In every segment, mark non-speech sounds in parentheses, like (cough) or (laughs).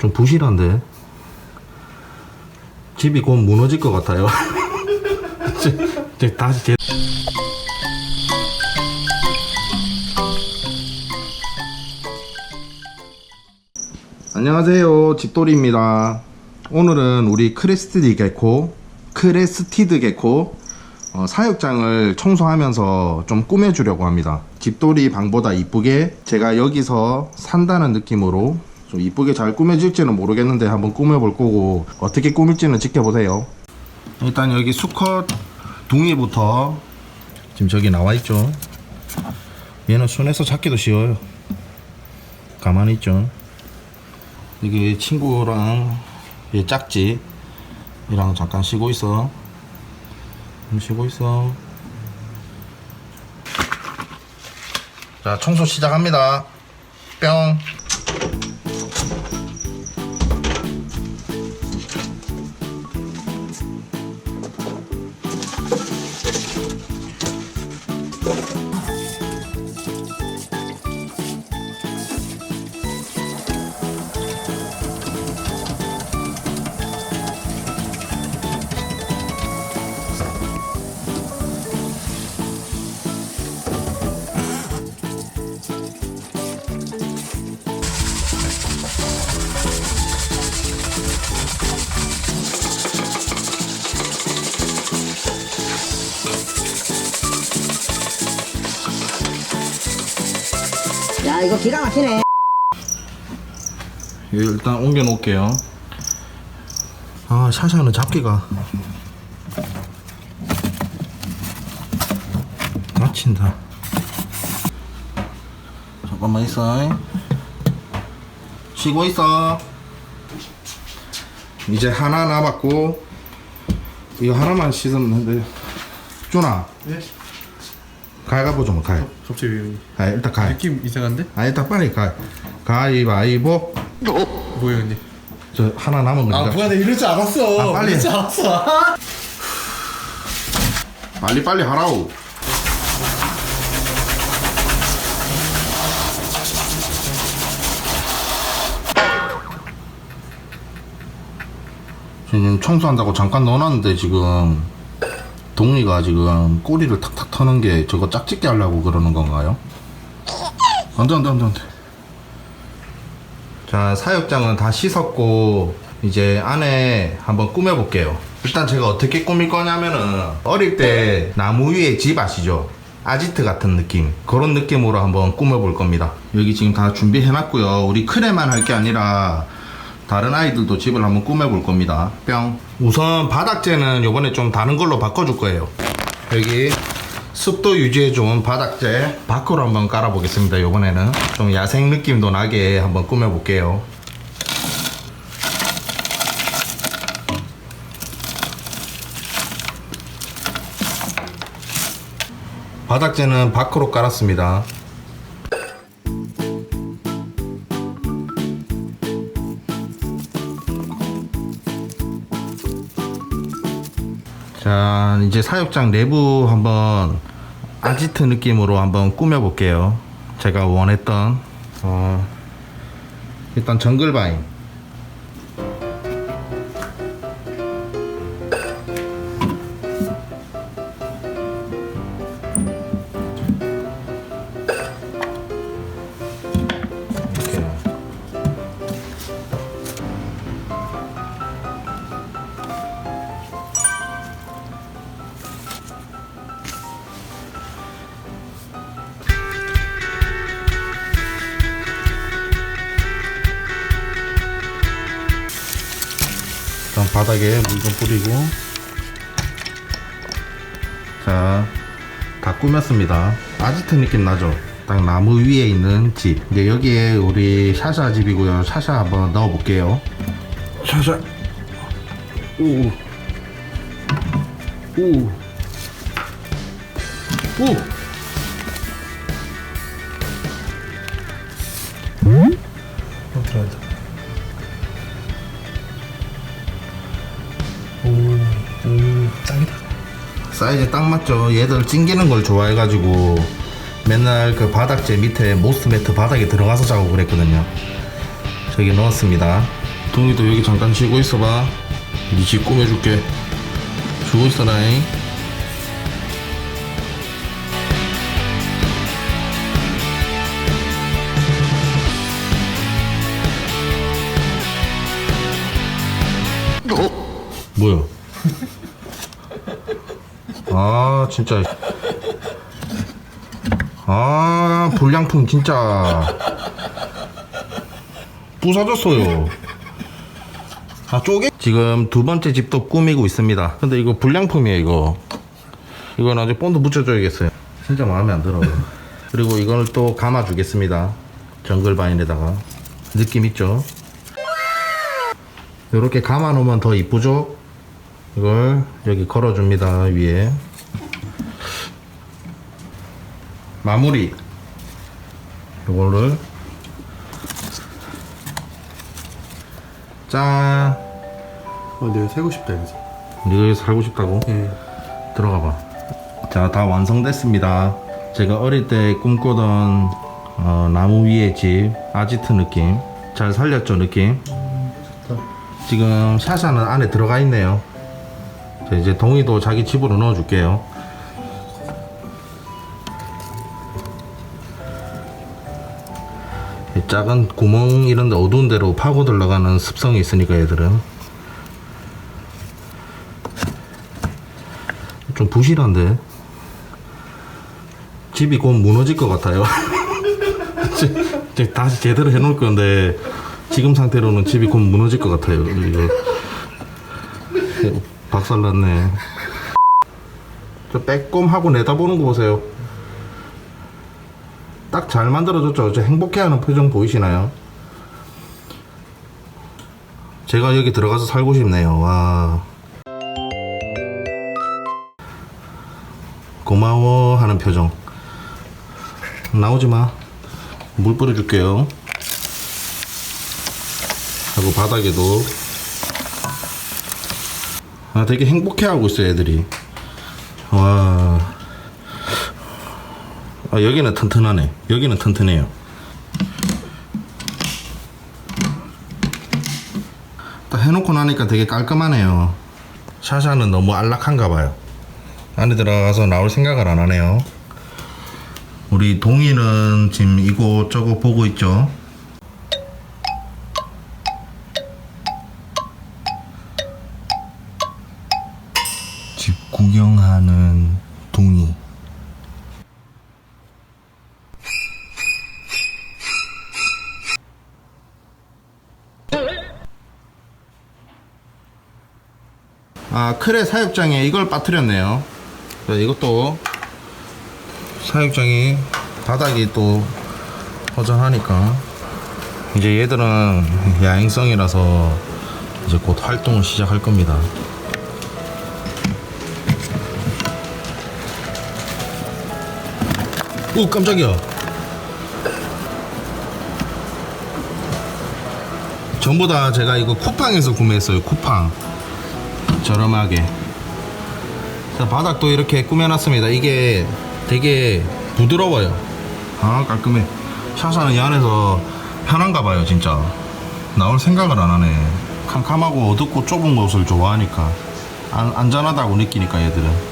좀 부실한데? 집이 곧 무너질 것 같아요. (laughs) 다시 제... 안녕하세요. 집돌이입니다. 오늘은 우리 크레스티드 개코 크레스티드 개코 어, 사육장을 청소하면서 좀 꾸며주려고 합니다. 집돌이 방보다 이쁘게 제가 여기서 산다는 느낌으로 좀 이쁘게 잘 꾸며질지는 모르겠는데 한번 꾸며볼 거고 어떻게 꾸밀지는 지켜보세요. 일단 여기 수컷 둥이부터 지금 저기 나와 있죠. 얘는 손에서 잡기도 쉬워요. 가만히 있죠. 여기 친구랑 얘 짝지 이랑 잠깐 쉬고 있어. 좀 쉬고 있어. 자 청소 시작합니다. 뿅 야 이거 기가 막히네. 여기 일단 옮겨 놓을게요. 아 샤샤는 잡기가. 다친다. 잠깐만 있어. 쉬고 있어. 이제 하나 남았고 이거 하나만 씻으면 되는데 준아. 네? 가위바위보 좀 가위 갑자기 왜아 일단 가위 느낌 이상한데? 아 일단 빨리 가위 가위바위보 뭐예요 언니? 저 하나 남은 거니까 아 뭐야 나 이럴 줄 알았어 아, 빨리. 이럴 줄 알았어 아! (laughs) 빨리 빨리 하라고. 지금 청소한다고 잠깐 넣어놨는데 지금 동리가 지금 꼬리를 탁탁 터는 게 저거 짝짓기 하려고 그러는 건가요? 안돼 안돼 안돼 안돼. 자 사육장은 다 씻었고 이제 안에 한번 꾸며볼게요. 일단 제가 어떻게 꾸밀 거냐면은 어릴 때 나무 위에 집 아시죠? 아지트 같은 느낌. 그런 느낌으로 한번 꾸며볼 겁니다. 여기 지금 다 준비해놨고요. 우리 크레만 할 게 아니라 다른 아이들도 집을 한번 꾸며볼 겁니다. 뿅. 우선 바닥재는 요번에 좀 다른 걸로 바꿔줄 거예요. 여기 습도 유지에 좋은 바닥재 밖으로 한번 깔아보겠습니다 요번에는. 좀 야생 느낌도 나게 한번 꾸며볼게요. 바닥재는 밖으로 깔았습니다 자 이제 사육장 내부 한번 아지트 느낌으로 한번 꾸며볼게요. 제가 원했던 어, 일단 정글 바인 일단 바닥에 물 좀 뿌리고. 자 다 꾸몄습니다. 아지트 느낌 나죠? 딱 나무 위에 있는 집. 이제 여기에 우리 샤샤 집이고요. 샤샤 한번 넣어 볼게요. 샤샤. 오오 오. 오. 어 들어간다 사이즈 딱 맞죠. 얘들 찡기는 걸 좋아해가지고 맨날 그 바닥재 밑에 모스 매트 바닥에 들어가서 자고 그랬거든요. 저기 넣었습니다. 동이도 여기 잠깐 쉬고 있어봐. 니집 꾸며줄게. 쉬고 있어라잉. 뭐야 아 진짜. 아 불량품 진짜. 부서졌어요. 아 쪼개? 지금 두 번째 집도 꾸미고 있습니다. 근데 이거 불량품이에요 이거. 이건 아주 본드 붙여줘야겠어요. 진짜 마음에 안 들어요. 그리고 이걸 또 감아 주겠습니다. 정글 바인에다가. 느낌 있죠? 이렇게 감아 놓으면 더 이쁘죠? 이걸 여기 걸어줍니다 위에 마무리 이거를 짠 어, 내가 살고 싶다 여기서. 네가 여기 살고 싶다고? 예. 들어가 봐. 자, 다 완성됐습니다. 제가 어릴 때 꿈꾸던 어, 나무 위의 집, 아지트 느낌. 잘 살렸죠, 느낌? 지금 샤샤는 안에 들어가 있네요. 자, 이제 동이도 자기 집으로 넣어줄게요. 작은 구멍 이런 데 어두운 데로 파고 들어가는 습성이 있으니까 얘들은. 좀 부실한데. 집이 곧 무너질 것 같아요. (laughs) 다시 제대로 해놓을 건데 지금 상태로는 집이 곧 무너질 것 같아요. 이거. 박살났네. 저 빼꼼하고 내다보는 거 보세요 딱 잘 만들어졌죠 저 행복해하는 표정 보이시나요 제가 여기 들어가서 살고 싶네요 와 고마워 하는 표정 나오지 마. 물 뿌려줄게요. 하고 바닥에도 아 되게 행복해하고 있어요 애들이. 아 여기는 튼튼하네. 여기는 튼튼해요. 딱 해놓고 나니까 되게 깔끔하네요. 샤샤는 너무 안락한가 봐요. 안에 들어가서 나올 생각을 안 하네요. 우리 동이는 지금 이곳저곳 보고 있죠. 집 구경하는 동이. 아, 크레 사육장에 이걸 빠뜨렸네요. 자, 이것도 사육장이 바닥이 또 허전하니까 이제 얘들은 야행성이라서 이제 곧 활동을 시작할 겁니다. 오 깜짝이야. 전부 다 제가 이거 쿠팡에서 구매했어요. 쿠팡 저렴하게. 자, 바닥도 이렇게 꾸며놨습니다. 이게 되게 부드러워요. 아, 깔끔해. 샤샤는 이 안에서 편한가 봐요, 진짜. 나올 생각을 안 하네. 캄캄하고 어둡고 좁은 곳을 좋아하니까. 안, 안전하다고 느끼니까, 얘들은.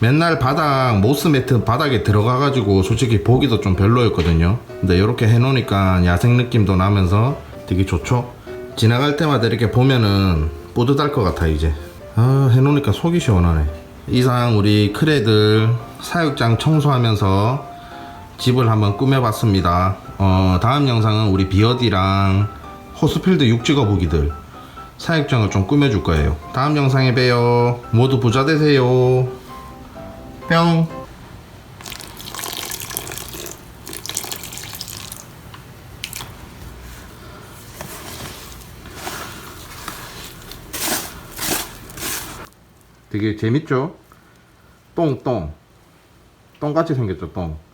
맨날 바닥 모스 매트 바닥에 들어가 가지고 솔직히 보기도 좀 별로였거든요. 근데 이렇게 해 놓으니까 야생 느낌도 나면서 되게 좋죠. 지나갈 때마다 이렇게 보면은 뿌듯할 것 같아 이제. 아 해 놓으니까 속이 시원하네. 이상 우리 크레들 사육장 청소하면서 집을 한번 꾸며봤습니다. 어, 다음 영상은 우리 비어디랑 호스필드 육지거 보기들 사육장을 좀 꾸며줄 거예요. 다음 영상에 봬요. 모두 부자 되세요. 뿅. 되게 재밌죠? 똥, 똥. 똥같이 생겼죠, 똥.